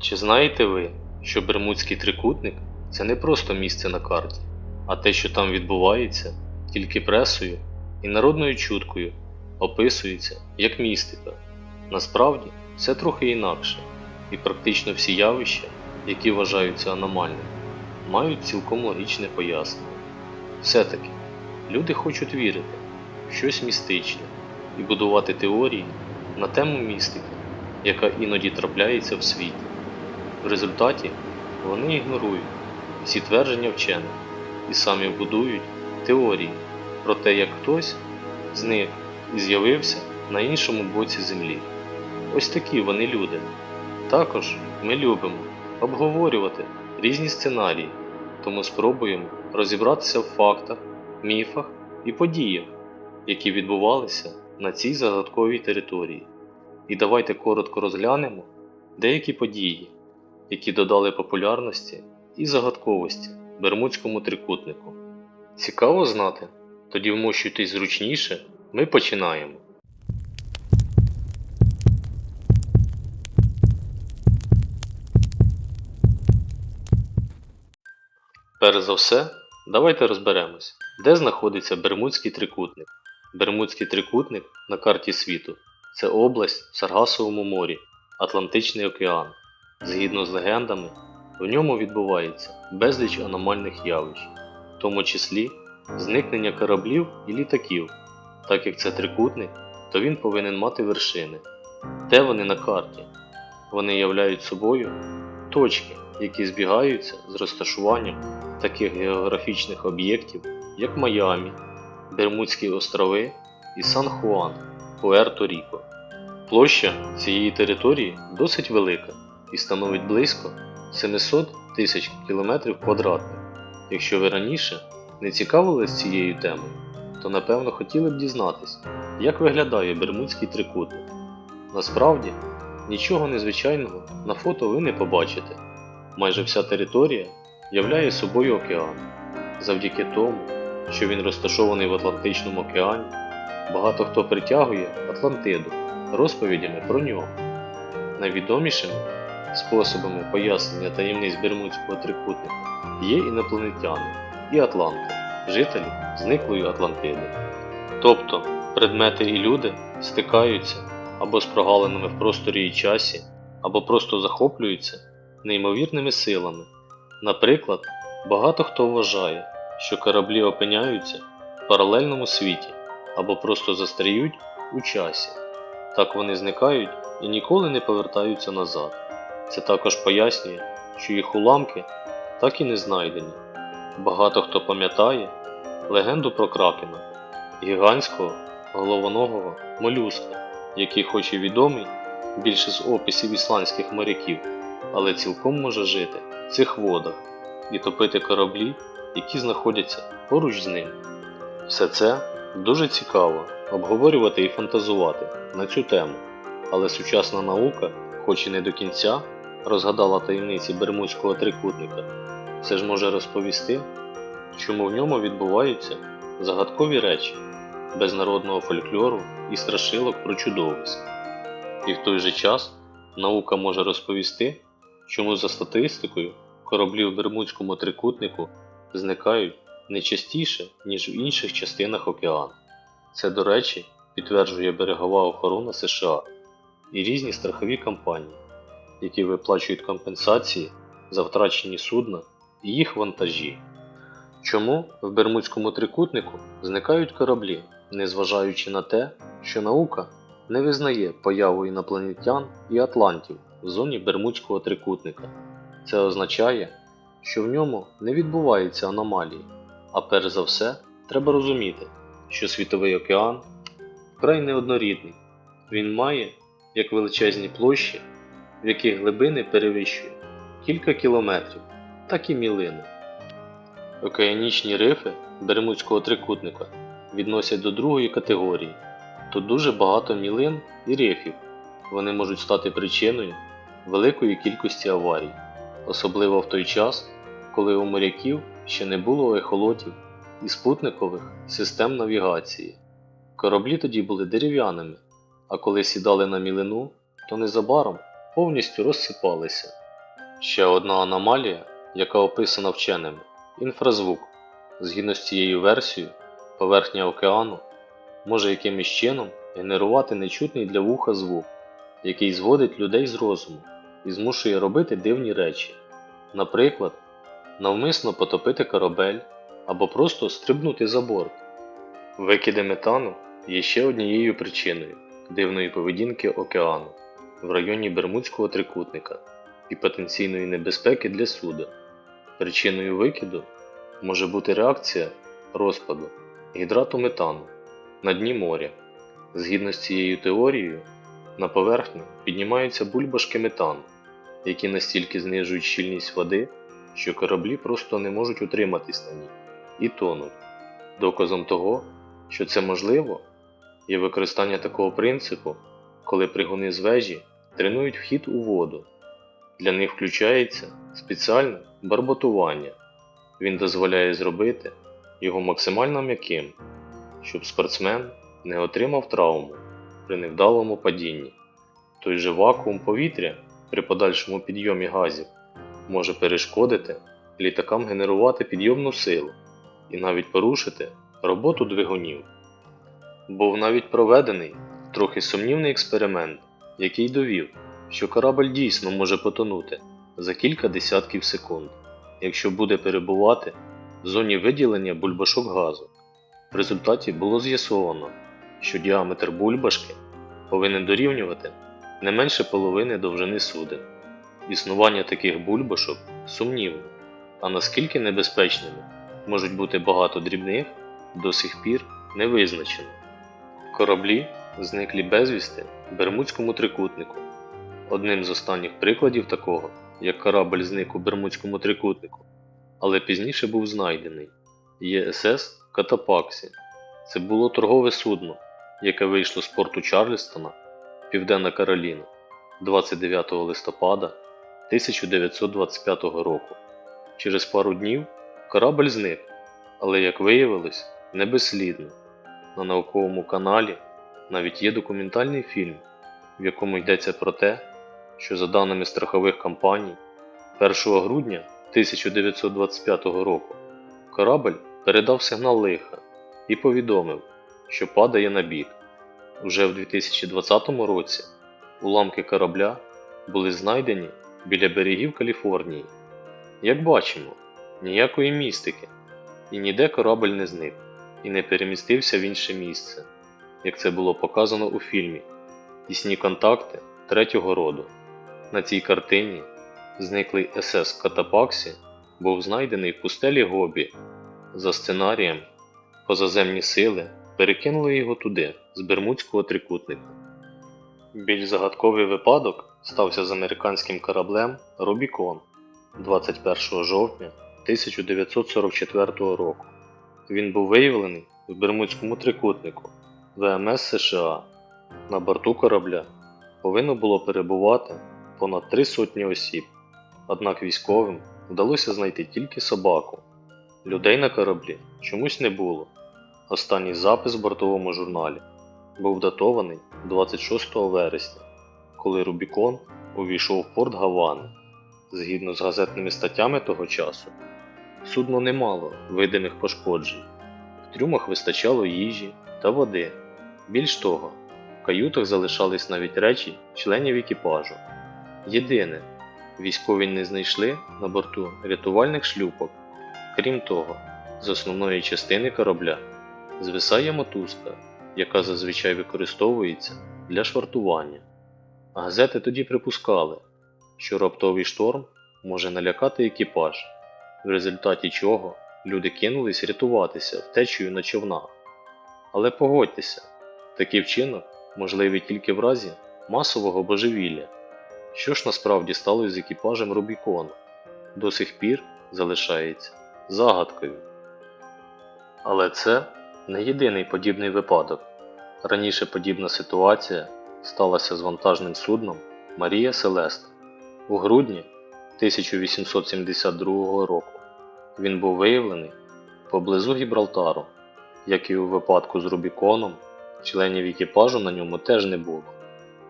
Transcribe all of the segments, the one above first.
Чи знаєте ви, що Бермудський трикутник це не просто місце на карті, а те, що там відбувається, тільки пресою і народною чуткою описується як містика. Насправді все трохи інакше, і практично всі явища, які вважаються аномальними, мають цілком логічне пояснення. Все-таки люди хочуть вірити в щось містичне і будувати теорії на тему містики, яка іноді трапляється в світі. В результаті вони ігнорують всі твердження вчених і самі будують теорії про те, як хтось зник і з'явився на іншому боці землі. Ось такі вони люди. Також ми любимо обговорювати різні сценарії, тому спробуємо розібратися в фактах, міфах і подіях, які відбувалися на цій загадковій території. І давайте коротко розглянемо деякі події, які додали популярності і загадковості Бермудському трикутнику. Цікаво знати? Тоді вмощуйтесь зручніше, ми починаємо. Перш за все, давайте розберемось, де знаходиться Бермудський трикутник. Бермудський трикутник на карті світу це область в Саргасовому морі, Атлантичний океан. Згідно з легендами, в ньому відбувається безліч аномальних явищ, в тому числі зникнення кораблів і літаків. Так як це трикутник, то він повинен мати вершини. Де вони на карті? Вони являють собою точки, які збігаються з розташуванням таких географічних об'єктів, як Майамі, Бермудські острови і Сан-Хуан, Пуерто-Ріко. Площа цієї території досить велика і становить близько 700 тисяч кілометрів квадратних. Якщо ви раніше не цікавились цією темою, то напевно хотіли б дізнатись, як виглядає Бермудський трикутник. Насправді, нічого незвичайного на фото ви не побачите. Майже вся територія являє собою океан. Завдяки тому, що він розташований в Атлантичному океані, багато хто притягує Атлантиду розповідями про нього. Найвідомішими способами пояснення таємниць Бермудського трикутника є інопланетяни і Атланти, жителі зниклої Атлантиди. Тобто предмети і люди стикаються або з прогалинами в просторі і часі, або просто захоплюються неймовірними силами. Наприклад, багато хто вважає, що кораблі опиняються в паралельному світі або просто застряють у часі. Так вони зникають і ніколи не повертаються назад. Це також пояснює, що їх уламки так і не знайдені. Багато хто пам'ятає легенду про кракена, гігантського головоногого молюска, який хоч і відомий більше з описів ісландських моряків, але цілком може жити в цих водах і топити кораблі, які знаходяться поруч з ним. Все це дуже цікаво обговорювати і фантазувати на цю тему, але сучасна наука, хоч і не до кінця, розгадала таємниці Бермудського трикутника, все ж може розповісти, чому в ньому відбуваються загадкові речі без народного фольклору і страшилок про чудовиськ. І в той же час наука може розповісти, чому за статистикою кораблі в Бермудському трикутнику зникають не частіше, ніж в інших частинах океану. Це, до речі, підтверджує берегова охорона США і різні страхові компанії, які виплачують компенсації за втрачені судна і їх вантажі. Чому в Бермудському трикутнику зникають кораблі, незважаючи на те, що наука не визнає появу інопланетян і атлантів в зоні Бермудського трикутника? Це означає, що в ньому не відбуваються аномалії, а перш за все треба розуміти, що світовий океан вкрай неоднорідний. Він має як величезні площі, в яких глибини перевищує кілька кілометрів, так і мілини. Океанічні рифи Бермудського трикутника відносять до другої категорії. Тут дуже багато мілин і рифів. Вони можуть стати причиною великої кількості аварій, особливо в той час, коли у моряків ще не було ехолотів і спутникових систем навігації. Кораблі тоді були дерев'яними, а коли сідали на мілину, то незабаром повністю розсипалися. Ще одна аномалія, яка описана вченими інфразвук. Згідно з цією версією, поверхня океану може якимось чином генерувати нечутний для вуха звук, який зводить людей з розуму і змушує робити дивні речі. Наприклад, навмисно потопити корабель або просто стрибнути за борт. Викиди метану є ще однією причиною дивної поведінки океану в районі Бермудського трикутника і потенційної небезпеки для суда. Причиною викиду може бути реакція розпаду гідрату метану на дні моря. Згідно з цією теорією, на поверхню піднімаються бульбашки метану, які настільки знижують щільність води, що кораблі просто не можуть утриматись на ній і тонуть. Доказом того, що це можливо, є використання такого принципу, коли пригони з вежі тренують вхід у воду. Для них включається спеціальне барботування. Він дозволяє зробити його максимально м'яким, щоб спортсмен не отримав травму при невдалому падінні. Той же вакуум повітря при подальшому підйомі газів може перешкодити літакам генерувати підйомну силу і навіть порушити роботу двигунів. Був навіть проведений трохи сумнівний експеримент, який довів, що корабль дійсно може потонути за кілька десятків секунд, якщо буде перебувати в зоні виділення бульбашок газу. В результаті було з'ясовано, що діаметр бульбашки повинен дорівнювати не менше половини довжини суден. Існування таких бульбашок сумнівно, а наскільки небезпечними можуть бути багато дрібних, до сих пір не визначено. Кораблі зниклі безвісти в Бермудському трикутнику. Одним з останніх прикладів такого, як корабль зник у Бермудському трикутнику, але пізніше був знайдений, є СС Катапаксі. Це було торгове судно, яке вийшло з порту Чарльстона, Південна Кароліна, 29 листопада 1925 року. Через пару днів корабль зник, але, як виявилось, не безслідно. На науковому каналі навіть є документальний фільм, в якому йдеться про те, що за даними страхових компаній, 1 грудня 1925 року корабль передав сигнал лиха і повідомив, що падає на бік. Уже в 2020 році уламки корабля були знайдені біля берегів Каліфорнії. Як бачимо, ніякої містики, і ніде корабль не зник і не перемістився в інше місце, як це було показано у фільмі Тісні контакти третього роду. На цій картині зниклий СС Катапаксі був знайдений в пустелі Гобі. За сценарієм, позаземні сили перекинули його туди, з Бермудського трикутника. Більш загадковий випадок стався з американським кораблем Рубікон 21 жовтня 1944 року. Він був виявлений в Бермудському трикутнику ВМС США. На борту корабля повинно було перебувати понад три сотні осіб, однак військовим вдалося знайти тільки собаку. Людей на кораблі чомусь не було. Останній запис в бортовому журналі був датований 26 вересня, коли Рубікон увійшов в порт Гавани. Згідно з газетними статтями того часу, судно не мало видимих пошкоджень. В трюмах вистачало їжі та води. Більш того, в каютах залишались навіть речі членів екіпажу. Єдине, військові не знайшли на борту рятувальних шлюпок. Крім того, з основної частини корабля звисає мотузка, яка зазвичай використовується для швартування. Газети тоді припускали, що раптовий шторм може налякати екіпаж, в результаті чого люди кинулись рятуватися втечею на човнах. Але погодьтеся, такий вчинок можливий тільки в разі масового божевілля. Що ж насправді сталося з екіпажем Рубікону, до сих пір залишається загадкою. Але це не єдиний подібний випадок. Раніше подібна ситуація сталася з вантажним судном Марія Селеста у грудні 1872 року. Він був виявлений поблизу Гібралтару, як і у випадку з Рубіконом, членів екіпажу на ньому теж не було.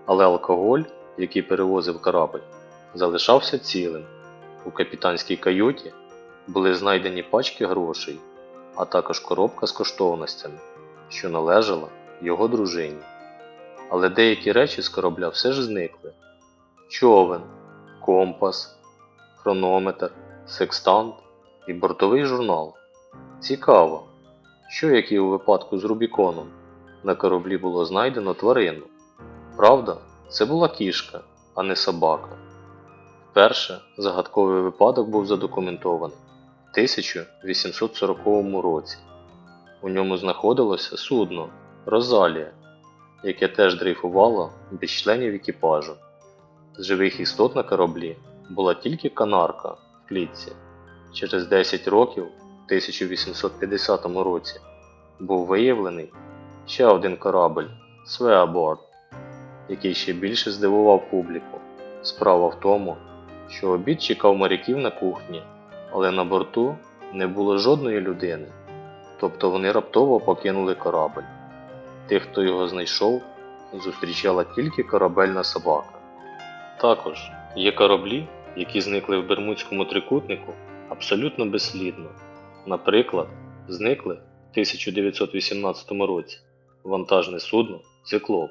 Але алкоголь, який перевозив корабль, залишався цілим. У капітанській каюті були знайдені пачки грошей, а також коробка з коштовностями, що належала його дружині. Але деякі речі з корабля все ж зникли: човен, компас, хронометр, секстант і бортовий журнал. Цікаво, що як і у випадку з Рубіконом, на кораблі було знайдено тварину. Правда, це була кішка, а не собака. Вперше загадковий випадок був задокументований в 1840 році. У ньому знаходилося судно Розалія, яке теж дрейфувало без членів екіпажу. З живих істот на кораблі була тільки канарка в клітці. Через 10 років, в 1850 році, був виявлений ще один корабль Свеаборд, який ще більше здивував публіку. Справа в тому, що обід чекав моряків на кухні, але на борту не було жодної людини, тобто вони раптово покинули корабль. Тих, хто його знайшов, зустрічала тільки корабельна собака. Також є кораблі, які зникли в Бермудському трикутнику абсолютно безслідно. Наприклад, зникли в 1918 році вантажне судно Циклоп.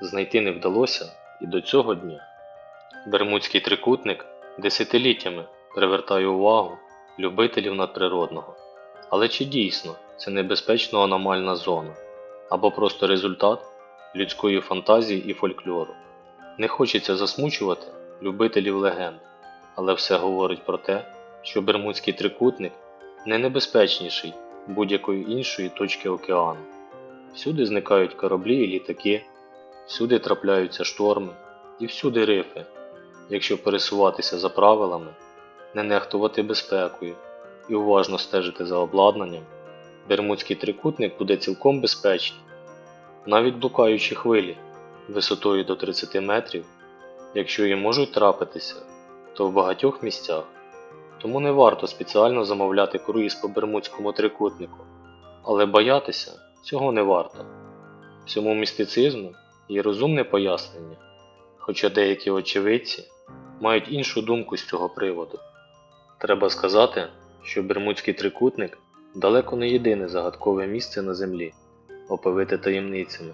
Знайти не вдалося і до цього дня. Бермудський трикутник десятиліттями привертає увагу любителів надприродного. Але чи дійсно це небезпечно аномальна зона, або просто результат людської фантазії і фольклору? Не хочеться засмучувати любителів легенд, але все говорить про те, що Бермудський трикутник не небезпечніший будь-якої іншої точки океану. Всюди зникають кораблі і літаки, всюди трапляються шторми і всюди рифи. Якщо пересуватися за правилами, не нехтувати безпекою і уважно стежити за обладнанням, Бермудський трикутник буде цілком безпечний. Навіть блукаючі хвилі висотою до 30 метрів, якщо і можуть трапитися, то в багатьох місцях. Тому не варто спеціально замовляти круїз по Бермудському трикутнику, але боятися цього не варто. Всьому містицизму є розумне пояснення, хоча деякі очевидці мають іншу думку з цього приводу. Треба сказати, що Бермудський трикутник далеко не єдине загадкове місце на землі, оповите таємницями.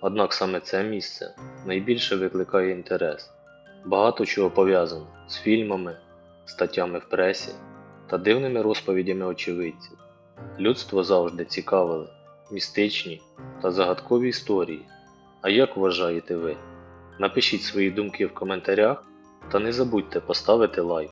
Однак саме це місце найбільше викликає інтерес. Багато чого пов'язано з фільмами, статтями в пресі та дивними розповідями очевидців. Людство завжди цікавили містичні та загадкові історії. А як вважаєте ви? Напишіть свої думки в коментарях та не забудьте поставити лайк.